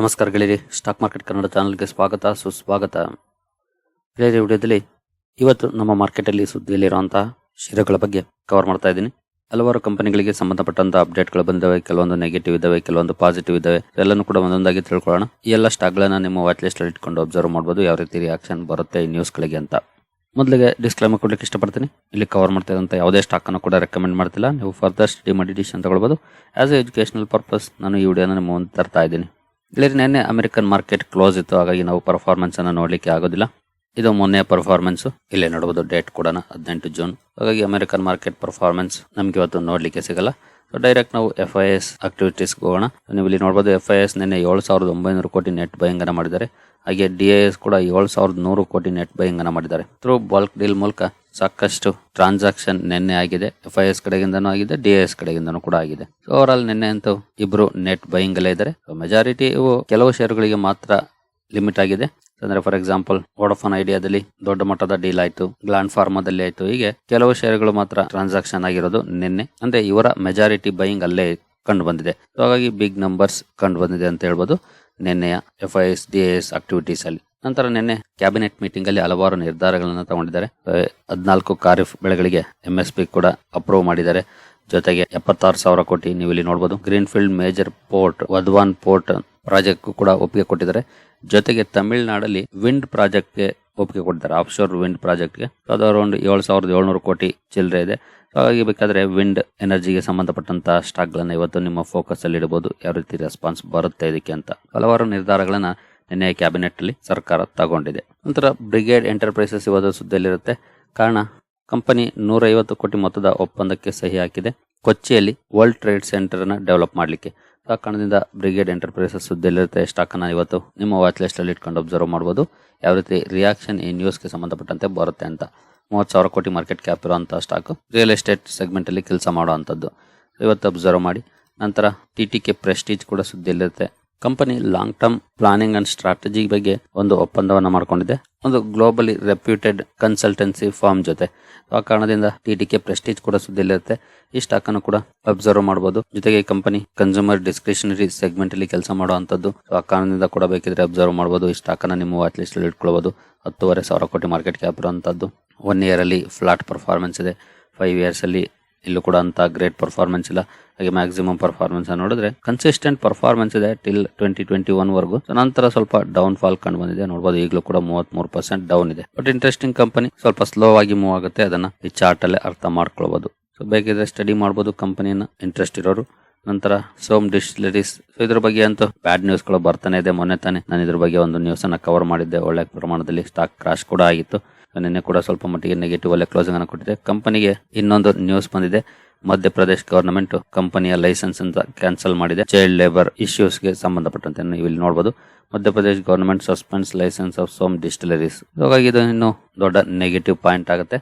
ನಮಸ್ಕಾರ ಗೆಳೆಯರಿ. Stock market Kannada ಚಾನಲ್ಗೆ ಸ್ವಾಗತ, ಸುಸ್ವಾಗತ. ಗೆಳೆಯರಿ, ವಿಡಿಯೋದಲ್ಲಿ ಇವತ್ತು ನಮ್ಮ ಮಾರ್ಕೆಟಲ್ಲಿ ಸುದ್ದಿಯಲ್ಲಿರುವಂತಹ ಷೇರುಗಳ ಬಗ್ಗೆ ಕವರ್ ಮಾಡ್ತಾ ಇದ್ದೀನಿ. ಹಲವಾರು ಕಂಪನಿಗಳಿಗೆ ಸಂಬಂಧಪಟ್ಟಂತ ಅಪ್ಡೇಟ್ಗಳು ಬಂದಿವೆ ಕೆಲವೊಂದು ನೆಗೆಟಿವ್ ಇದಾವೆ ಕೆಲವೊಂದು ಪಾಸಿಟಿವ್ ಇದಾವೆ ಎಲ್ಲನೂ ಕೂಡ ಒಂದೊಂದಾಗಿ ತಿಳ್ಕೊಳ್ಳೋಣ. ಈ ಎಲ್ಲ ಸ್ಟಾಕ್ಗಳನ್ನ ನಿಮ್ಮ ವಾಚ್ ಲಿಸ್ಟ್ ಅಲ್ಲಿ ಇಟ್ಕೊಂಡು ಅಬ್ಸರ್ವ್ ಮಾಡ್ಬೋದು. ಯಾವ ರೀತಿ ರಿಯಾಕ್ಷನ್ ಬರುತ್ತೆ ಈ ನ್ಯೂಸ್ಗಳಿಗೆ ಅಂತ. ಮೊದಲಿಗೆ ಡಿಸ್ಕ್ಲೈಮರ್ ಕೊಡ್ಲಿಕ್ಕೆ ಇಷ್ಟಪಡ್ತೀನಿ. ಇಲ್ಲಿ ಕವರ್ ಮಾಡ್ತಾ ಇದ್ದಂಥ ಯಾವುದೇ ಸ್ಟಾಕ್ ಅನ್ನು ಕೂಡ ರೆಕಮೆಂಡ್ ಮಾಡ್ತಿಲ್ಲ. ನೀವು ಫರ್ದರ್ ಸ್ಟಡಿ ಮಾಡಿ ಡಿಸಿಷನ್ ತಗೊಳ್ಬೋದು. ಆಸ್ ಎ ಎಜುಕೇಶನಲ್ ಪರ್ಪಸ್ ನಾನು ಈ ವಿಡಿಯೋನ ನಿಮ್ಮ ಮುಂದೆ ತರ್ತಾ ಇದ್ದೀನಿ. ಇಲ್ಲಿ ನೆನ್ನೆ ಅಮೆರಿಕನ್ ಮಾರ್ಕೆಟ್ ಕ್ಲೋಸ್ ಇತ್ತು, ಹಾಗಾಗಿ ನಾವು ಪರ್ಫಾರ್ಮೆನ್ಸ್ ಅನ್ನು ನೋಡ್ಲಿಕ್ಕೆ ಆಗೋದಿಲ್ಲ. ಇದು ಮೊನ್ನೆ ಪರ್ಫಾರ್ಮೆನ್ಸ್ ಇಲ್ಲೇ ನೋಡಬಹುದು ಡೇಟ್ ಕೂಡ ಹದಿನೆಂಟು ಜೂನ್ ಹಾಗಾಗಿ ಅಮೆರಿಕನ್ ಮಾರ್ಕೆಟ್ ಪರ್ಫಾರ್ಮೆನ್ಸ್ ನಮ್ಗೆ ಇವತ್ತು ನೋಡ್ಲಿಕ್ಕೆ ಸಿಗಲ್ಲ. ಸೊ ಡೈರೆಕ್ಟ್ ನಾವು ಎಫ್ ಐ ಎಸ್ ಆಕ್ಟಿವಿಟೀಸ್ ಹೋಗೋಣ. ನೀವು ಇಲ್ಲಿ ನೋಡಬಹುದು ಎಫ್ ಐ ಎಸ್ ನಿನ್ನೆ ಏಳು ಸಾವಿರದ ಒಂಬೈನೂರು ಕೋಟಿ ನೆಟ್ ಅನ್ನ ಮಾಡಿದ್ದಾರೆ. ಹಾಗೆ ಡಿ ಐ ಎಸ್ ಕೂಡ ಏಳು ಸಾವಿರದ ನೂರು ಕೋಟಿ ನೆಟ್ ಅನ್ನ ಮಾಡಿದ್ದಾರೆ. ಥ್ರೂ ಬಲ್ಕ್ ಡೀಲ್ ಮೂಲಕ ಸಾಕಷ್ಟು ಟ್ರಾನ್ಸಾಕ್ಷನ್ ನಿನ್ನೆ ಆಗಿದೆ. ಎಫ್ ಐ ಎಸ್ ಕಡೆಗಿಂದನೂ ಆಗಿದೆ ಡಿ ಎಸ್ ಕಡೆಗಿಂದನೂ ಕೂಡ ಆಗಿದೆ. ಓವರ್ ಆಲ್ ನಿನ್ನೆ ಅಂತೂ ಇಬ್ರು ನೆಟ್ ಬೈಯಿಂಗ್ ಅಲ್ಲೇ ಇದ್ದಾರೆ. ಮೆಜಾರಿಟಿ ಇವು ಕೆಲವು ಷೇರುಗಳಿಗೆ ಮಾತ್ರ ಲಿಮಿಟ್ ಆಗಿದೆ. ಅಂದ್ರೆ ಫಾರ್ ಎಕ್ಸಾಂಪಲ್ ವೋಡಫೋನ್ ಐಡಿಯಾದಲ್ಲಿ ದೊಡ್ಡ ಮಟ್ಟದ ಡೀಲ್ ಆಯ್ತು ಗ್ಲಾಂಡ್ ಫಾರ್ಮಾದಲ್ಲಿ ಆಯ್ತು, ಹೀಗೆ ಕೆಲವು ಷೇರುಗಳು ಮಾತ್ರ ಟ್ರಾನ್ಸಾಕ್ಷನ್ ಆಗಿರೋದು ನಿನ್ನೆ. ಅಂದ್ರೆ ಇವರ ಮೆಜಾರಿಟಿ ಬೈಯಿಂಗ್ ಅಲ್ಲೇ ಕಂಡು ಬಂದಿದೆ. ಹಾಗಾಗಿ ಬಿಗ್ ನಂಬರ್ಸ್ ಕಂಡು ಬಂದಿದೆ ಅಂತ ಹೇಳ್ಬೋದು ನಿನ್ನೆಯ F I S D S activities ಅಲ್ಲಿ. ನಂತರ ನಿನ್ನೆ ಕ್ಯಾಬಿನೆಟ್ ಮೀಟಿಂಗ್ ಅಲ್ಲಿ ಹಲವಾರು ನಿರ್ಧಾರಗಳನ್ನು ತಗೊಂಡಿದ್ದಾರೆ. ಹದಿನಾಲ್ಕು ಖಾರಿಫ್ ಬೆಳೆಗಳಿಗೆ ಎಂ ಎಸ್ ಪಿ ಕೂಡ ಅಪ್ರೂವ್ ಮಾಡಿದ್ದಾರೆ. ಜೊತೆಗೆ ಎಪ್ಪತ್ತಾರು ಸಾವಿರ ಕೋಟಿ ನೀವು ಇಲ್ಲಿ ನೋಡಬಹುದು green field major port Vadhavan port project ಕೂಡ ಒಪ್ಪಿಗೆ ಕೊಟ್ಟಿದ್ದಾರೆ. ಜೊತೆಗೆ ತಮಿಳುನಾಡಲ್ಲಿ ವಿಂಡ್ ಪ್ರಾಜೆಕ್ಟ್ಗೆ ಒಪ್ಪಿಗೆ ಕೊಟ್ಟಿದ್ದಾರೆ. ಆಫ್ಶೋರ್ ವಿಂಡ್ ಪ್ರಾಜೆಕ್ಟ್ಗೆ ಅದು ಅರೌಂಡ್ ಏಳು ಸಾವಿರದ ಏಳ್ನೂರು ಕೋಟಿ ಚಿಲ್ಲರೆ ಇದೆ. ಹಾಗಾಗಿ ಬೇಕಾದ್ರೆ ವಿಂಡ್ ಎನರ್ಜಿಗೆ ಸಂಬಂಧಪಟ್ಟಂತಹ ಸ್ಟಾಕ್ಗಳನ್ನ ಇವತ್ತು ನಿಮ್ಮ ಫೋಕಸ್ ಅಲ್ಲಿ ಇಡಬಹುದು ಯಾವ ರೀತಿ ರೆಸ್ಪಾನ್ಸ್ ಬರುತ್ತೆ ಇದಕ್ಕೆ ಅಂತ ಹಲವಾರು ನಿರ್ಧಾರಗಳನ್ನ ನಿನ್ನೆ ಕ್ಯಾಬಿನೆಟ್ ಅಲ್ಲಿ ಸರ್ಕಾರ ತಗೊಂಡಿದೆ. ನಂತರ ಬ್ರಿಗೇಡ್ ಎಂಟರ್ಪ್ರೈಸಸ್ ಇವತ್ತು ಸುದ್ದಿಯಲ್ಲಿರುತ್ತೆ. ಕಾರಣ, ಕಂಪನಿ ನೂರೈವತ್ತು ಕೋಟಿ ಮೊತ್ತದ ಒಪ್ಪಂದಕ್ಕೆ ಸಹಿ ಹಾಕಿದೆ. ಕೊಚ್ಚಿಯಲ್ಲಿ ವರ್ಲ್ಡ್ ಟ್ರೇಡ್ ಸೆಂಟರ್ ಅನ್ನ ಡೆವಲಪ್ ಮಾಡಲಿಕ್ಕೆ. ಆ ಕಾರಣದಿಂದ ಬ್ರಿಗೇಡ್ ಎಂಟರ್ಪ್ರೈಸಸ್ ಸುದ್ದಿಯಲ್ಲಿರುತ್ತೆ. ಸ್ಟಾಕ್ ಅನ್ನ ಇವತ್ತು ನಿಮ್ಮ ವಾಚ್ ಲಿಸ್ಟ್ ಅಲ್ಲಿ ಇಟ್ಕೊಂಡು ಅಬ್ಸರ್ವ್ ಮಾಡಬಹುದು ಯಾವ ರೀತಿ ರಿಯಾಕ್ಷನ್ ಈ ನ್ಯೂಸ್ಗೆ ಸಂಬಂಧಪಟ್ಟಂತೆ ಬರುತ್ತೆ ಅಂತ. ಮೂವತ್ತು ಸಾವಿರ ಕೋಟಿ ಮಾರ್ಕೆಟ್ ಕ್ಯಾಪ್ ಇರುವಂತಹ ಸ್ಟಾಕ್ ರಿಯಲ್ ಎಸ್ಟೇಟ್ ಸೆಗ್ಮೆಂಟ್ ಅಲ್ಲಿ ಕೆಲಸ ಮಾಡುವಂಥದ್ದು ಇವತ್ತು ಅಬ್ಸರ್ವ್ ಮಾಡಿ. ನಂತರ ಟಿ ಟಿ ಕೆ ಪ್ರೆಸ್ಟೀಜ್ ಕೂಡ ಸುದ್ದಿಯಲ್ಲಿರುತ್ತೆ. Company long term planning and strategy ಬಗ್ಗೆ ಒಂದು ಒಪ್ಪಂದವನ್ನು ಮಾಡಿಕೊಂಡಿದೆ. ಒಂದು ಗ್ಲೋಬಲಿ ರೆಪ್ಯೂಟೆಡ್ ಕನ್ಸಲ್ಟೆನ್ಸಿ ಫಾರ್ಮ್ ಜೊತೆ. ಆ ಕಾರಣದಿಂದ ಟಿ ಟಿ ಕೆ ಪ್ರೆಸ್ಟೀಜ್ ಕೂಡ ಸುದ್ದಿಯಲ್ಲಿರುತ್ತೆ ಈ ಸ್ಟಾಕ್ ಅನ್ನು ಕೂಡ ಅಬ್ಸರ್ವ್ ಮಾಡಬಹುದು ಜೊತೆಗೆ ಕಂಪನಿ ಕನ್ಸ್ಯೂಮರ್ ಡಿಸ್ಕ್ರಿಷನರಿ ಸೆಗ್ಮೆಂಟ್ ಅಲ್ಲಿ ಕೆಲಸ ಮಾಡುವಂತದ್ದು ಆ ಕಾರಣದಿಂದ ಕೂಡ ಬೇಕಿದ್ರೆ ಅಬ್ಸರ್ವ್ ಮಾಡಬಹುದು ಈ ಸ್ಟಾಕ್ ಅನ್ನ ನಿಮ್ಮ ವಾಚ್ ಲಿಸ್ಟ್ ಅಲ್ಲಿ ಇಟ್ಕೊಳ್ಬಹುದು ಹತ್ತುವರೆ ಸಾವಿರ ಕೋಟಿ ಮಾರ್ಕೆಟ್ ಕ್ಯಾಪ್ ಇರುವಂತದ್ದು ಒನ್ ಇಯರ್ ಅಲ್ಲಿ ಫ್ಲಾಟ್ ಪರ್ಫಾರ್ಮೆನ್ಸ್ ಇದೆ. ಫೈವ್ ಇಯರ್ಸ್ ಅಲ್ಲಿ ಇಲ್ಲೂ ಕೂಡ ಅಂತ ಗ್ರೇಟ್ ಪರ್ಫಾರ್ಮೆನ್ಸ್ ಇಲ್ಲ. ಹಾಗೆ ಮ್ಯಾಕ್ಸಿಮಮ್ ಪರ್ಫಾರ್ಮೆನ್ಸ್ ನೋಡಿದ್ರೆ ಕನ್ಸಿಸ್ಟೆಂಟ್ ಪರ್ಫಾರ್ಮೆನ್ಸ್ ಇದೆ ಟಿಲ್ ಟ್ವೆಂಟಿ ಟ್ವೆಂಟಿ ಒನ್ ವರ್ಗು ನಂತರ ಸ್ವಲ್ಪ ಡೌನ್ ಫಾಲ್ ಕಂಡು ಬಂದಿದೆ. ನೋಡಬಹುದು ಈಗಲೂ ಕೂಡ ಮೂವತ್ಮೂರು ಪರ್ಸೆಂಟ್ ಡೌನ್ ಇದೆ. ಬಟ್ ಇಂಟ್ರೆಸ್ಟಿಂಗ್ ಕಂಪನಿ ಸ್ವಲ್ಪ ಸ್ಲೋ ಆಗಿ ಮೂವ್ ಆಗುತ್ತೆ. ಅದನ್ನ ಈ ಚಾರ್ಟ್ ಅಲ್ಲೇ ಅರ್ಥ ಮಾಡ್ಕೊಳ್ಬಹುದು ಸೊ ಬೇಕಿದ್ರೆ ಸ್ಟಡಿ ಮಾಡಬಹುದು ಕಂಪನಿನ ಇಂಟ್ರೆಸ್ಟ್ ಇರೋರು. ನಂತರ ಸೋಮ್ ಡಿಸ್ಟಿಲರೀಸ್ ಸೊ ಇದ್ರ ಬಗ್ಗೆ ಅಂತೂ ಬ್ಯಾಡ್ ನ್ಯೂಸ್ಗಳು ಬರ್ತಾನೆ ಇದೆ. ಮೊನ್ನೆ ತಾನೆ ನಾನು ಇದ್ರ ಬಗ್ಗೆ ಒಂದು ನ್ಯೂಸ್ ಅನ್ನ ಕವರ್ ಮಾಡಿದ್ದೆ. ಒಳ್ಳೆ ಪ್ರಮಾಣದಲ್ಲಿ ಸ್ಟಾಕ್ ಕ್ರಾಶ್ ಕೂಡ ಆಗಿತ್ತು. ನಿನ್ನೆ ಕೂಡ ಸ್ವಲ್ಪ ಮಟ್ಟಿಗೆ ನೆಗೆಟಿವ್ ಅಲ್ಲೇ ಕ್ಲೋಸಿಂಗ್ ಅನ್ನು ಕೊಟ್ಟಿದೆ. ಕಂಪನಿಗೆ ಇನ್ನೊಂದು ನ್ಯೂಸ್ ಬಂದಿದೆ. ಮಧ್ಯಪ್ರದೇಶ್ ಗವರ್ನಮೆಂಟ್ ಕಂಪನಿಯ ಲೈಸೆನ್ಸ್ ಅಂತ ಕ್ಯಾನ್ಸಲ್ ಮಾಡಿದೆ. ಚೈಲ್ಡ್ ಲೇಬರ್ ಇಶ್ಯೂಸ್ಗೆ ಸಂಬಂಧಪಟ್ಟಂತೆ ಇಲ್ಲಿ ನೋಡಬಹುದು Madhya Pradesh government suspends licence of Som Distilleries ಹಾಗಾಗಿ ಇದು ಇನ್ನು ದೊಡ್ಡ ನೆಗೆಟಿವ್ ಪಾಯಿಂಟ್ ಆಗುತ್ತೆ.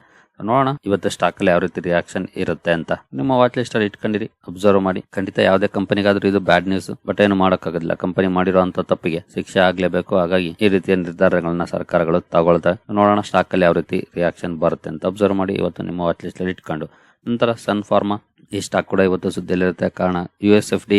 ನೋಡೋಣ. ಇವತ್ತು ಸ್ಟಾಕ್ ಅಲ್ಲಿ ಯಾವ ರೀತಿ ರಿಯಾಕ್ಷನ್ ಇರುತ್ತೆ ಅಂತ. ನಿಮ್ಮ ವಾಚ್ ಲಿಸ್ಟ್ ಅಲ್ಲಿ ಇಟ್ಕೊಂಡಿರಿ ಅಬ್ಸರ್ವ್ ಮಾಡಿ. ಖಂಡಿತ ಯಾವುದೇ ಕಂಪನಿಗಾದ್ರೂ ಇದು ಬ್ಯಾಡ್ ನ್ಯೂಸ್ ಬಟ್ ಏನು ಮಾಡೋಕ್ಕಾಗೋದಿಲ್ಲ. ಕಂಪನಿ ಮಾಡಿರುವಂತ ತಪ್ಪಿಗೆ ಶಿಕ್ಷೆ ಆಗ್ಲೇಬೇಕು. ಹಾಗಾಗಿ ಈ ರೀತಿಯ ನಿರ್ಧಾರಗಳನ್ನ ಸರ್ಕಾರಗಳು ತಗೊಳ್ತವೆ ನೋಡೋಣ ಸ್ಟಾಕ್ ಅಲ್ಲಿ ಯಾವ ರೀತಿ ರಿಯಾಕ್ಷನ್ ಬರುತ್ತೆ ಅಂತ ಅಬ್ಸರ್ವ್ ಮಾಡಿ. ಇವತ್ತು ನಿಮ್ಮ ವಾಚ್ ಲಿಸ್ಟ್ ಅಲ್ಲಿ ಇಟ್ಕೊಂಡು. ನಂತರ ಸನ್ ಫಾರ್ಮಾ ಈ ಸ್ಟಾಕ್ ಕೂಡ ಇವತ್ತು ಸುದ್ದಿಯಲ್ಲಿರುತ್ತೆ. ಕಾರಣ ಯು ಎಸ್ ಎಫ್ ಡಿ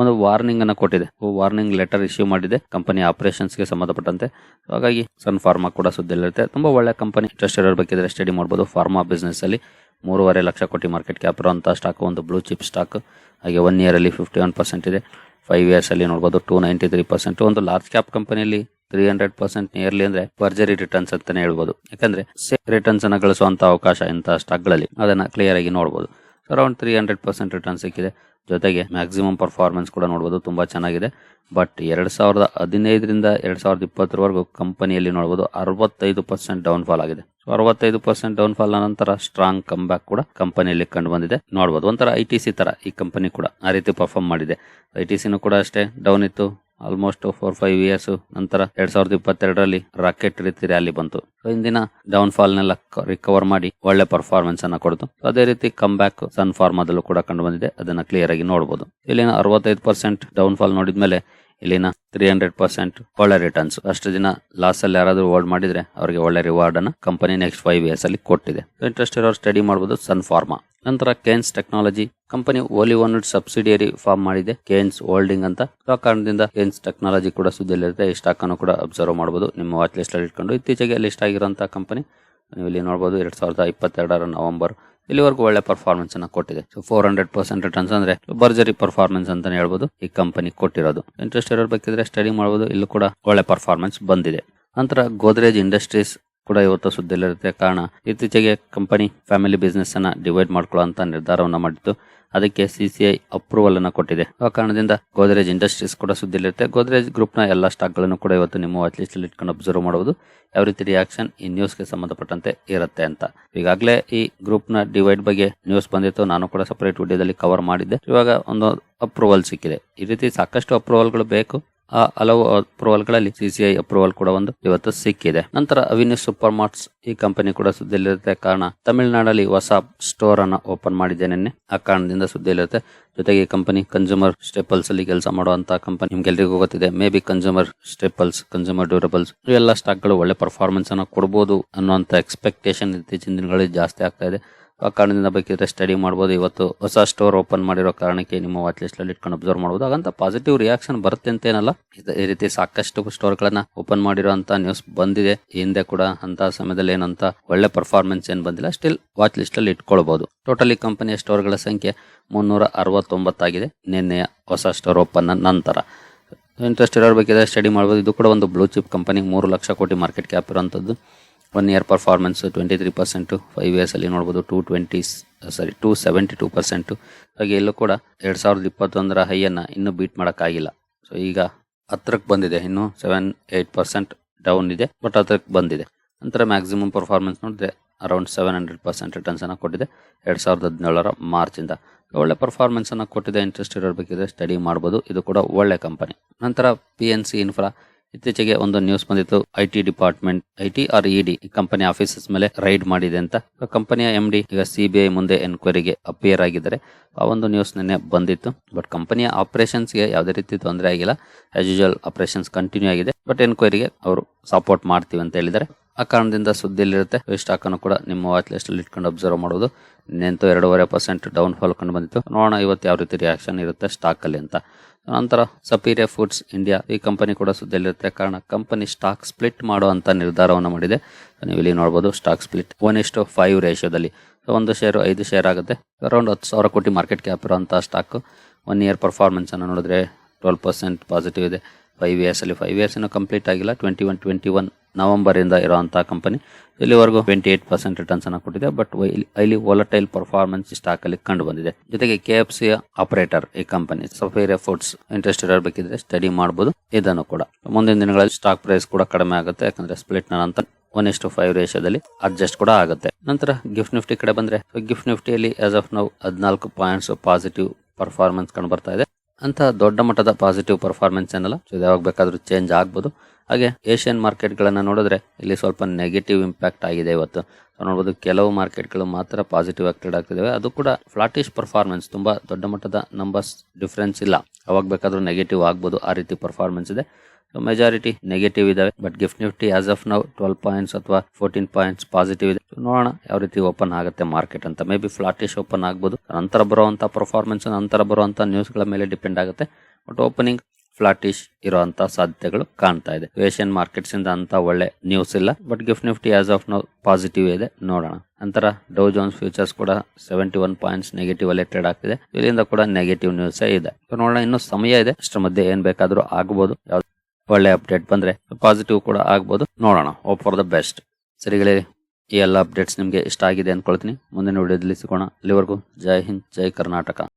ಒಂದು ವಾರ್ನಿಂಗ್ ಅನ್ನ ಕೊಟ್ಟಿದೆ. ವಾರ್ನಿಂಗ್ ಲೆಟರ್ ಇಶ್ಯೂ ಮಾಡಿದೆ. ಕಂಪನಿ ಆಪರೇಷನ್ಸ್ಗೆ ಸಂಬಂಧಪಟ್ಟಂತೆ. ಹಾಗಾಗಿ ಸನ್ ಫಾರ್ಮಾ ಕೂಡ ಸುದ್ದಿಯಲ್ಲಿರುತ್ತೆ. ತುಂಬಾ ಒಳ್ಳೆ ಕಂಪನಿ ಇಂಟ್ರೆಸ್ಟ್ ಇರಬೇಕಿದ್ರೆ ಬೇಕಿದ್ರೆ ಸ್ಟಡಿ ಮಾಡಬಹುದು ಫಾರ್ಮಾ ಬಿಸ್ನೆಸ್ ಅಲ್ಲಿ ಮೂರುವರೆ ಲಕ್ಷ ಕೋಟಿ ಮಾರ್ಕೆಟ್ ಕ್ಯಾಪ್ ಇರುವಂತಹ ಸ್ಟಾಕ್ ಒಂದು ಬ್ಲೂ ಚಿಪ್ ಸ್ಟಾಕ್ ಹಾಗೆ ಒನ್ ಇಯರ್ ಅಲ್ಲಿ ಫಿಫ್ಟಿ ಒನ್ ಪರ್ಸೆಂಟ್ ಇದೆ. ಫೈವ್ ಇಯರ್ಸ್ ಅಲ್ಲಿ ನೋಡಬಹುದು ಟೂ ನೈಂಟಿ ತ್ರೀ ಪರ್ಸೆಂಟ್ ಒಂದು ಲಾರ್ಜ್ ಕ್ಯಾಪ್ ಕಂಪನಿಯಲ್ಲಿ ತ್ರೀ ಹಂಡ್ರೆಡ್ ಪರ್ಸೆಂಟ್ ನಿಯರ್ಲಿ ಅಂದ್ರೆ ಪರ್ಜರಿ ರಿಟರ್ನ್ಸ್ ಅಂತಾನೆ ಹೇಳ್ಬೋದು. ಯಾಕಂದ್ರೆ ರಿಟರ್ನ್ಸ್ ಅನ್ನ ಗಳಿಸುವಂತ ಅವಕಾಶ ಇಂತಹ ಸ್ಟಾಕ್ಗಳಲ್ಲಿ. ಅದನ್ನ ಕ್ಲಿಯರ್ ಆಗಿ ನೋಡಬಹುದು around three hundred percent return ಸಿಕ್ಕಿದೆ. ಜೊತೆಗೆ ಮ್ಯಾಕ್ಸಿಮಮ್ ಪರ್ಫಾರ್ಮೆನ್ಸ್ ಕೂಡ ನೋಡಬಹುದು ತುಂಬ ಚೆನ್ನಾಗಿದೆ. ಬಟ್ ಎರಡು ಸಾವಿರದ ಹದಿನೈದರಿಂದ ಎರಡು ಸಾವಿರದ ಇಪ್ಪತ್ತರವರೆಗೂ ಕಂಪನಿಯಲ್ಲಿ ನೋಡ್ಬೋದು ಅರವತ್ತೈದು ಪರ್ಸೆಂಟ್ ಡೌನ್ ಫಾಲ್ ಆಗಿದೆ. ಸೊ ಅರವತ್ತೈದು ಪರ್ಸೆಂಟ್ ಡೌನ್ ಫಾಲ್ ನಂತರ ಸ್ಟ್ರಾಂಗ್ ಕಮ್ ಬ್ಯಾಕ್ ಕೂಡ ಕಂಪನಿಯಲ್ಲಿ ಕಂಡು ಬಂದಿದೆ. ನೋಡ್ಬೋದು ಒಂಥರ ಐ ಟಿ ಸಿ ತರ ಈ ಕಂಪನಿ ಕೂಡ ಆ ರೀತಿ ಪರ್ಫಾರ್ಮ್ ಮಾಡಿದೆ. ಐ ಟಿ ಸಿನೂ ಕೂಡ ಅಷ್ಟೇ ಡೌನ್ ಇತ್ತು. ಆಲ್ಮೋಸ್ಟ್ ಫೋರ್ ಫೈವ್ ಇಯರ್ಸ್ ನಂತರ ಎರಡ್ ಸಾವಿರದ ಇಪ್ಪತ್ತೆರಡರಲ್ಲಿ ರಾಕೆಟ್ ರೀತಿ ರ್ಯಾಲಿ ಬಂತು. ಸೊ ಇಂದಿನ ಡೌನ್ ಫಾಲ್ ನೆಲ್ಲ ರಿಕವರ್ ಮಾಡಿ ಒಳ್ಳೆ ಪರ್ಫಾರ್ಮೆನ್ಸ್ ಅನ್ನ ಕೊಡ್ತು. ಅದೇ ರೀತಿ ಕಮ್ ಬ್ಯಾಕ್ ಸನ್ ಫಾರ್ಮಾದಲ್ಲೂ ಕೂಡ ಕಂಡು ಬಂದಿದೆ. ಅದನ್ನ ಕ್ಲಿಯರ್ ಆಗಿ ನೋಡಬಹುದು ಇಲ್ಲಿನ ಅರವತ್ತೈದು ಪರ್ಸೆಂಟ್ ಡೌನ್ ಫಾಲ್ ನೋಡಿದ್ಮೇಲೆ ಇಲ್ಲಿನ ತ್ರೀ ಹಂಡ್ರೆಡ್ ಪರ್ಸೆಂಟ್ ಒಳ್ಳೆ ರಿಟರ್ನ್ಸ್ ಅಷ್ಟು ದಿನ ಲಾಸ್ ಅಲ್ಲಿ ಯಾರಾದ್ರೂ ಹೋಲ್ಡ್ ಮಾಡಿದ್ರೆ ಅವರಿಗೆ ಒಳ್ಳೆ ರಿವಾರ್ಡ್ ಅನ್ನ ಕಂಪನಿ ನೆಕ್ಸ್ಟ್ ಫೈವ್ ಇಯರ್ಸ್ ಅಲ್ಲಿ ಕೊಟ್ಟಿದೆ. ಇಂಟ್ರೆಸ್ಟ್ ಇರೋರು ಸ್ಟಡಿ ಮಾಡಬಹುದು ಸನ್ ಫಾರ್ಮಾ ನಂತರ Kaynes technology company wholly owned subsidiary form ಮಾಡಿದೆ. ಕೇನ್ಸ್ ಹೋಲ್ಡಿಂಗ್ ಅಂತ. ಆ ಕಾರಣದಿಂದ ಕೇನ್ಸ್ ಟೆಕ್ನಾಲಜಿ ಕೂಡ ಸುದ್ದಿಯಲ್ಲಿರುತ್ತೆ. ಈ ಸ್ಟಾಕ್ ಅನ್ನು ಕೂಡ ಅಬ್ಸರ್ವ್ ಮಾಡಬಹುದು ನಿಮ್ಮ ವಾಚ್ ಲಿಸ್ಟ್ ಅಲ್ಲಿ ಇಟ್ಕೊಂಡು ಇತ್ತೀಚೆಗೆ ಲಿಸ್ಟ್ ಆಗಿರುವಂತಹ ಕಂಪನಿ ನೀವು ಇಲ್ಲಿ ನೋಡಬಹುದು ಎರಡ್ ಸಾವಿರದ ಇಪ್ಪತ್ತೆರಡರ ನವೆಂಬರ್ ಇಲ್ಲಿವರೆಗೂ ಒಳ್ಳೆ ಪರ್ಫಾರ್ಮೆನ್ಸ್ ಅನ್ನ ಕೊಟ್ಟಿದೆ. So four hundred percent returns ಅಂದ್ರೆ ಬರ್ಜರಿ ಪರ್ಫಾರ್ಮೆನ್ಸ್ ಅಂತ ಹೇಳ್ಬೋದು ಈ ಕಂಪನಿ ಕೊಟ್ಟಿರೋದು. ಇಂಟ್ರೆಸ್ಟ್ ಇರೋರು ಬೇಕಿದ್ರೆ ಸ್ಟಡಿ ಮಾಡಬಹುದು ಇಲ್ಲೂ ಕೂಡ ಒಳ್ಳೆ ಪರ್ಫಾರ್ಮೆನ್ಸ್ ಬಂದಿದೆ. ನಂತರ ಗೋದ್ರೇಜ್ ಇಂಡಸ್ಟ್ರೀಸ್ ಕೂಡ ಇವತ್ತು ಸುದ್ದಿಯಲ್ಲಿರುತ್ತೆ. ಕಾರಣ, ಇತ್ತೀಚೆಗೆ ಕಂಪನಿ ಫ್ಯಾಮಿಲಿ ಬಿಸ್ನೆಸ್ ಅನ್ನ ಡಿವೈಡ್ ಮಾಡ್ಕೊಳ್ಳುವಂತ ನಿರ್ಧಾರವನ್ನು ಮಾಡಿತ್ತು ಅದಕ್ಕೆ ಸಿಸಿಐ ಅಪ್ರೂವಲ್ ಅನ್ನು ಕೊಟ್ಟಿದೆ. ಆ ಕಾರಣದಿಂದ ಗೋದ್ರೇಜ್ ಇಂಡಸ್ಟ್ರೀಸ್ ಕೂಡ ಸುದ್ದಿಯಲ್ಲಿರುತ್ತೆ. ಗೋದ್ರೇಜ್ ಗ್ರೂಪ್ನ ಎಲ್ಲ ಸ್ಟಾಕ್ಗಳನ್ನು ಸ್ಟಾಕ್ಗಳನ್ನು ಕೂಡ ಇವತ್ತು ನಿಮ್ಮ ವಾಚ್ ಲಿಸ್ಟ್ ಅಲ್ಲಿ ಇಟ್ಕೊಂಡು ಅಬ್ಸರ್ವ್ ಮಾಡುವುದು ಯಾವ ರೀತಿ ರಿಯಾಕ್ಷನ್ ಈ ನ್ಯೂಸ್ಗೆ ಸಂಬಂಧಪಟ್ಟಂತೆ ಇರುತ್ತೆ ಅಂತ. ಈಗಾಗಲೇ ಈ ಗ್ರೂಪ್ನ ಡಿವೈಡ್ ಬಗ್ಗೆ ನ್ಯೂಸ್ ಬಂದಿತ್ತು. ನಾನು ಕೂಡ ಸಪರೇಟ್ ವಿಡಿಯೋದಲ್ಲಿ ಕವರ್ ಮಾಡಿದ್ದೆ. ಇವಾಗ ಒಂದು ಅಪ್ರೂವಲ್ ಸಿಕ್ಕಿದೆ. ಈ ರೀತಿ ಸಾಕಷ್ಟು ಅಪ್ರೂವಲ್ಗಳು ಬೇಕು. ಆ ಹಲವು ಅಪ್ರೂವಲ್ಗಳಲ್ಲಿ ಸಿಸಿಐ ಅಪ್ರೂವಲ್ ಕೂಡ ಒಂದು ಇವತ್ತು ಸಿಕ್ಕಿದೆ. ನಂತರ ಅವಿನ್ಯೂ ಸೂಪರ್ ಮಾರ್ಟ್ಸ್ ಈ ಕಂಪನಿ ಕೂಡ ಸುದ್ದಿಯಲ್ಲಿರುತ್ತೆ. ಕಾರಣ, ತಮಿಳುನಾಡಲ್ಲಿ ಹೊಸ ಸ್ಟೋರ್ ಅನ್ನು ಓಪನ್ ಮಾಡಿದೆ ನಿನ್ನೆ. ಆ ಕಾರಣದಿಂದ ಸುದ್ದಿಯಲ್ಲಿರುತ್ತೆ. ಜೊತೆಗೆ ಈ ಕಂಪನಿ ಕನ್ಸ್ಯೂಮರ್ ಸ್ಟೆಪಲ್ಸ್ ಅಲ್ಲಿ ಕೆಲಸ ಮಾಡುವಂತ ಕಂಪನಿ ನಿಮ್ಗೆಲ್ರಿಗೂ ಗೊತ್ತಿದೆ. Maybe consumer staples consumer durables ಇವೆಲ್ಲ ಸ್ಟಾಕ್ಗಳು ಒಳ್ಳೆ ಪರ್ಫಾರ್ಮೆನ್ಸ್ ಅನ್ನು ಕೊಡಬಹುದು ಅನ್ನುವಂತ ಎಕ್ಸ್ಪೆಕ್ಟೇಷನ್ ಇತ್ತೀಚಿನ ದಿನಗಳಲ್ಲಿ ಜಾಸ್ತಿ ಆಗ್ತಾ ಇದೆ. ಆ ಕಾರಣದಿಂದ ಬೇಕಿದ್ರೆ ಸ್ಟಡಿ ಮಾಡ್ಬೋದು. ಇವತ್ತು ಹೊಸ ಸ್ಟೋರ್ ಓಪನ್ ಮಾಡಿರೋ ಕಾರಣಕ್ಕೆ ನಿಮ್ಮ ವಾಚ್ ಲಿಸ್ಟ್ ಅಲ್ಲಿ ಇಟ್ಕೊಂಡು ಅಬ್ಸರ್ವ್ ಮಾಡ್ಬೋದು. ಹಾಗಂತ ಪಾಸಿಟಿವ್ ರಿಯಾಕ್ಷನ್ ಬರುತ್ತೆ ಅಂತ ಏನಲ್ಲ. ಈ ರೀತಿ ಸಾಕಷ್ಟು ಸ್ಟೋರ್ ಗಳನ್ನ ಓಪನ್ ಅಂತ ನ್ಯೂಸ್ ಬಂದಿದೆ. ಹಿಂದೆ ಕೂಡ ಅಂತ ಸಮಯದಲ್ಲಿ ಏನಂತ ಒಳ್ಳೆ ಪರ್ಫಾರ್ಮೆನ್ಸ್ ಏನ್ ಬಂದಿಲ್ಲ. ಸ್ಟಿಲ್ ವಾಚ್ ಲಿಸ್ಟ್ ಅಲ್ಲಿ ಇಟ್ಕೊಳ್ಬಹುದು ಟೋಟಲಿ ಕಂಪನಿಯ ಸ್ಟೋರ್ಗಳ ಸಂಖ್ಯೆ ಮುನ್ನೂರ ಅರವತ್ತೊಂಬತ್ತಾಗಿದೆ ನಿನ್ನೆಯ ಹೊಸ ಸ್ಟೋರ್ ಓಪನ್ ನಂತರ. ಇಂಟ್ರೆಸ್ಟ್ ಇರೋರು ಬೇಕಿದ್ರೆ ಸ್ಟಡಿ ಮಾಡ್ಬೋದು. ಇದು ಕೂಡ ಒಂದು ಬ್ಲೂ ಚಿಪ್ ಕಂಪನಿ ಮೂರು ಲಕ್ಷ ಕೋಟಿ ಮಾರ್ಕೆಟ್ ಕ್ಯಾಪ್ ಇರುವಂಥದ್ದು one year performance twenty three percent five ಇಯರ್ಸಲ್ಲಿ ನೋಡ್ಬೋದು two twenty sorry two seventy two percent ಹಾಗೆ ಎಲ್ಲೂ ಕೂಡ ಎರಡು ಸಾವಿರದ ಇಪ್ಪತ್ತೊಂದರ ಹೈಯನ್ನು ಇನ್ನೂ ಬೀಟ್ ಮಾಡೋಕ್ಕಾಗಿಲ್ಲ. ಸೊ ಈಗ ಹತ್ರಕ್ಕೆ ಬಂದಿದೆ, ಇನ್ನು ಸೆವೆನ್ ಏಯ್ಟ್ ಪರ್ಸೆಂಟ್ ಡೌನ್ ಇದೆ ಬಟ್ ಹತ್ರಕ್ಕೆ ಬಂದಿದೆ. ನಂತರ ಮ್ಯಾಕ್ಸಿಮಮ್ ಪರ್ಫಾರ್ಮೆನ್ಸ್ ನೋಡಿದ್ರೆ around seven hundred percent returns ಅನ್ನು ಕೊಟ್ಟಿದೆ, ಎರಡು ಸಾವಿರದ ಹದಿನೇಳರ ಮಾರ್ಚಿಂದ ಒಳ್ಳೆ ಪರ್ಫಾರ್ಮೆನ್ಸನ್ನು ಕೊಟ್ಟಿದೆ ಇಂಟ್ರೆಸ್ಟ್ ಇರಬೇಕಿದ್ರೆ ಸ್ಟಡಿ ಮಾಡ್ಬೋದು, ಇದು ಕೂಡ ಒಳ್ಳೆ ಕಂಪನಿ ನಂತರ ಪಿ ಎನ್ ಸಿ ಇನ್ಫ್ರಾ ಇತ್ತೀಚೆಗೆ ಒಂದು ನ್ಯೂಸ್ ಬಂದಿತ್ತು. I T department I T R E D company offices ಮೇಲೆ ರೈಡ್ ಮಾಡಿದೆ ಅಂತ. ಕಂಪನಿಯ ಎಂ ಡಿ ಈಗ ಸಿಬಿಐ ಮುಂದೆ ಎನ್ಕ್ವೈರಿಗೆ ಅಪಿಯರ್ ಆಗಿದ್ದಾರೆ. ಆ ಒಂದು ನ್ಯೂಸ್ ನಿನ್ನೆ ಬಂದಿತ್ತು. ಬಟ್ ಕಂಪನಿಯ ಆಪರೇಷನ್ಸ್ಗೆ ಯಾವುದೇ ರೀತಿ ತೊಂದರೆ ಆಗಿಲ್ಲ. ಆಸ್ ಯೂಶುವಲ್ ಆಪರೇಷನ್ಸ್ ಕಂಟಿನ್ಯೂ ಆಗಿದೆ. ಬಟ್ ಎನ್ಕ್ವೈರಿಗೆ ಅವರು ಸಪೋರ್ಟ್ ಮಾಡ್ತೀವಿ ಅಂತ ಹೇಳಿದ್ದಾರೆ. ಆ ಕಾರಣದಿಂದ ಸುದ್ದಿಯಲ್ಲಿರುತ್ತೆ. ಸ್ಟಾಕ್ ಅನ್ನು ಕೂಡ ನಿಮ್ಮ ವಾಚ್ ಲಿಸ್ಟ್ ಅಲ್ಲಿ ಇಟ್ಕೊಂಡು ಅಬ್ಸರ್ವ್ ಮಾಡೋದು. ನಿಂತು ಎರಡೂವರೆ ಪರ್ಸೆಂಟ್ ಡೌನ್ ಫಾಲ್ ಕಂಡು ಬಂದಿತ್ತು. ನೋಡೋಣ ಇವತ್ತು ಯಾವ ರೀತಿ ರಿಯಾಕ್ಷನ್ ಇರುತ್ತೆ ಸ್ಟಾಕ್ ಅಲ್ಲಿ ಅಂತ. ನಂತರ ಸಪೀರಿಯಾ ಫುಡ್ಸ್ ಇಂಡಿಯಾ ಈ ಕಂಪನಿ ಕೂಡ ಸುದ್ದಿಯಲ್ಲಿರುತ್ತೆ. ಕಾರಣ ಕಂಪನಿ ಸ್ಟಾಕ್ ಸ್ಪ್ಲಿಟ್ ಮಾಡುವಂತ ನಿರ್ಧಾರವನ್ನು ಮಾಡಿದೆ. ನೀವು ಇಲ್ಲಿ ನೋಡಬಹುದು ಸ್ಟಾಕ್ ಸ್ಪ್ಲಿಟ್ ಒನ್ ಇಷ್ಟು ಫೈವ್ ರೇಷಿಯೋದಲ್ಲಿ ಒಂದು ಶೇರು ಐದು ಶೇರ್ ಆಗುತ್ತೆ. ಅರೌಂಡ್ ಹತ್ತು ಸಾವಿರ ಕೋಟಿ ಮಾರ್ಕೆಟ್ ಕ್ಯಾಪ್ ಇರುವಂತಹ ಸ್ಟಾಕ್ ಒನ್ ಇಯರ್ ಪರ್ಫಾರ್ಮೆನ್ಸ್ ಅನ್ನು ನೋಡಿದ್ರೆ ಟ್ವೆಲ್ ಪರ್ಸೆಂಟ್ ಪಾಸಿಟಿವ್ ಇದೆ. ಫೈವ್ ಇಯರ್ಸ್ ಅಲ್ಲಿ ಫೈವ್ ಇಯರ್ಸ್ ಇನ್ನೂ ಕಂಪ್ಲೀಟ್ ಆಗಿಲ್ಲ. Twenty one twenty one November ಇಂದ ಇರುವಂತಹ ಕಂಪನಿ ಇಲ್ಲಿವರೆಗೂ ಟ್ವೆಂಟಿ ಏಟ್ ಪರ್ಸೆಂಟ್ ರಿಟರ್ನ್ಸ್ ಅನ್ನು ಕೊಟ್ಟಿದೆ ಬಟ್ ಇಲ್ಲಿ ವೋಲಟೈಲ್ ಪರ್ಫಾರ್ಮೆನ್ಸ್ ಸ್ಟಾಕ್ ಅಲ್ಲಿ ಕಂಡು ಬಂದಿದೆ. ಜೊತೆಗೆ ಕೆ ಎಫ್ ಸಿ ಆಪರೇಟರ್ ಈ ಕಂಪನಿ ಸಫೇರಿಯಾ ಫುಡ್ಸ್ ಇಂಟ್ರೆಸ್ಟ್ ಇರಬೇಕಿದ್ರೆ ಸ್ಟಡಿ ಮಾಡಬಹುದು ಇದನ್ನು ಕೂಡ. ಮುಂದಿನ ದಿನಗಳಲ್ಲಿ ಸ್ಟಾಕ್ ಪ್ರೈಸ್ ಕೂಡ ಕಡಿಮೆ ಆಗುತ್ತೆ, ಯಾಕಂದ್ರೆ ಸ್ಪ್ಲಿಟ್ನ ನಂತರ ಒನ್ ಇಷ್ಟು ಫೈವ್ ರೇಷದಲ್ಲಿ ಅಡ್ಜಸ್ಟ್ ಕೂಡ ಆಗುತ್ತೆ. ನಂತರ ಗಿಫ್ಟ್ ನಿಫ್ಟಿ ಕಡೆ ಬಂದ್ರೆ ಗಿಫ್ಟ್ ನಿಫ್ಟಿಯಲ್ಲಿ ಆಸ್ ಆಫ್ ನಾವು ಹದಿನಾಲ್ಕು ಪಾಯಿಂಟ್ಸ್ ಪಾಸಿಟಿವ್ ಪರ್ಫಾರ್ಮೆನ್ಸ್ ಕಂಡು ಬರ್ತಾ ಇದೆ. ಅಂತ ದೊಡ್ಡ ಮಟ್ಟದ ಪಾಸಿಟಿವ್ ಪರ್ಫಾರ್ಮೆನ್ಸ್ ಏನಲ್ಲ ಯಾವಾಗ ಬೇಕಾದ್ರೂ ಚೇಂಜ್ ಆಗ್ಬೋದು. ಹಾಗೆ ಏಷ್ಯನ್ ಮಾರ್ಕೆಟ್ಗಳನ್ನು ನೋಡಿದ್ರೆ ಇಲ್ಲಿ ಸ್ವಲ್ಪ ನೆಗೆಟಿವ್ ಇಂಪ್ಯಾಕ್ಟ್ ಆಗಿದೆ ಇವತ್ತು. ನೋಡ್ಬೋದು ಕೆಲವು ಮಾರ್ಕೆಟ್ಗಳು ಮಾತ್ರ ಪಾಸಿಟಿವ್ ಆಗಿ ಟ್ರೇಡ್ ಆಗ್ತಿದ್ದಾವೆ ಅದು ಕೂಡ ಫ್ಲಾಟಿಶ್ ಪರ್ಫಾರ್ಮೆನ್ಸ್ ತುಂಬಾ ದೊಡ್ಡ ಮಟ್ಟದ ನಂಬರ್ಸ್ ಡಿಫ್ರೆನ್ಸ್ ಇಲ್ಲ. ಅವಾಗ ಬೇಕಾದರೂ ನೆಗೆಟಿವ್ ಆಗ್ಬೋದು, ಆ ರೀತಿ ಪರ್ಫಾರ್ಮೆನ್ಸ್ ಇದೆ. ಮೆಜಾರಿಟಿ ನೆಗೆಟಿವ್ ಇದಾವೆ. But GIFT Nifty as of now twelve points ಅಥವಾ ಫೋರ್ಟೀನ್ ಪಾಯಿಂಟ್ಸ್ ಪಾಸಿಟಿವ್ ಇದೆ. ನೋಡೋಣ ಯಾವ ರೀತಿ ಓಪನ್ ಆಗುತ್ತೆ ಮಾರ್ಕೆಟ್ ಅಂತ. ಮೇ ಬಿ ಫ್ಲಾಟಿಶ್ ಓಪನ್ ಆಗ್ಬೋದು. ನಂತರ ಬರುವಂತಹ ಪರ್ಫಾರ್ಮೆನ್ಸ್ ನಂತರ ಬರುವಂತಹ ನ್ಯೂಸ್ಗಳ ಮೇಲೆ ಡಿಪೆಂಡ್ ಆಗುತ್ತೆ. ಬಟ್ ಓಪನಿಂಗ್ ಫ್ಲಾಟಿಶ್ ಇರುವಂತ ಸಾಧ್ಯತೆಗಳು ಕಾಣ್ತಾ ಇದೆ. ಏಷ್ಯನ್ ಮಾರ್ಕೆಟ್ಸ್ ಇಂದ ಅಂತ ಒಳ್ಳೆ ನ್ಯೂಸ್ ಇಲ್ಲ. But GIFT Nifty as of now positive ಇದೆ. ನೋಡೋಣ. ನಂತರ ಡೌ ಜೋನ್ಸ್ ಫ್ಯೂಚರ್ಸ್ ಕೂಡ ಸೆವೆಂಟಿ ಒನ್ ಪಾಯಿಂಟ್ಸ್ ನೆಗೆಟಿವ್ ಅಲ್ಲಿ ಟ್ರೇಡ್ ಆಗ್ತಿದೆ. ಇಲ್ಲಿಂದ ಕೂಡ ನೆಗೆಟಿವ್ ನ್ಯೂಸ್ ಇದೆ. ನೋಡೋಣ, ಇನ್ನು ಸಮಯ ಇದೆ. ಅಷ್ಟರ ಮಧ್ಯೆ ಏನ್ ಬೇಕಾದ್ರೂ ಆಗ್ಬೋದು. ಯಾವ್ದು ಒಳ್ಳೆ ಅಪ್ಡೇಟ್ ಬಂದ್ರೆ ಪಾಸಿಟಿವ್ ಕೂಡ ಆಗ್ಬೋದು. ನೋಡೋಣ. ಹೋಪ್ ಫಾರ್ ದ ಬೆಸ್ಟ್ ಸರಿಗಳೇ ಈ ಎಲ್ಲ ಅಪ್ಡೇಟ್ಸ್ ನಿಮಗೆ ಇಷ್ಟ ಆಗಿದೆ ಅನ್ಕೊಳ್ತೀನಿ. ಮುಂದಿನ ವಿಡಿಯೋದಲ್ಲಿ ಸಿಗೋಣ. ಅಲ್ಲಿವರೆಗೂ ಜೈ ಹಿಂದ್, ಜೈ ಕರ್ನಾಟಕ.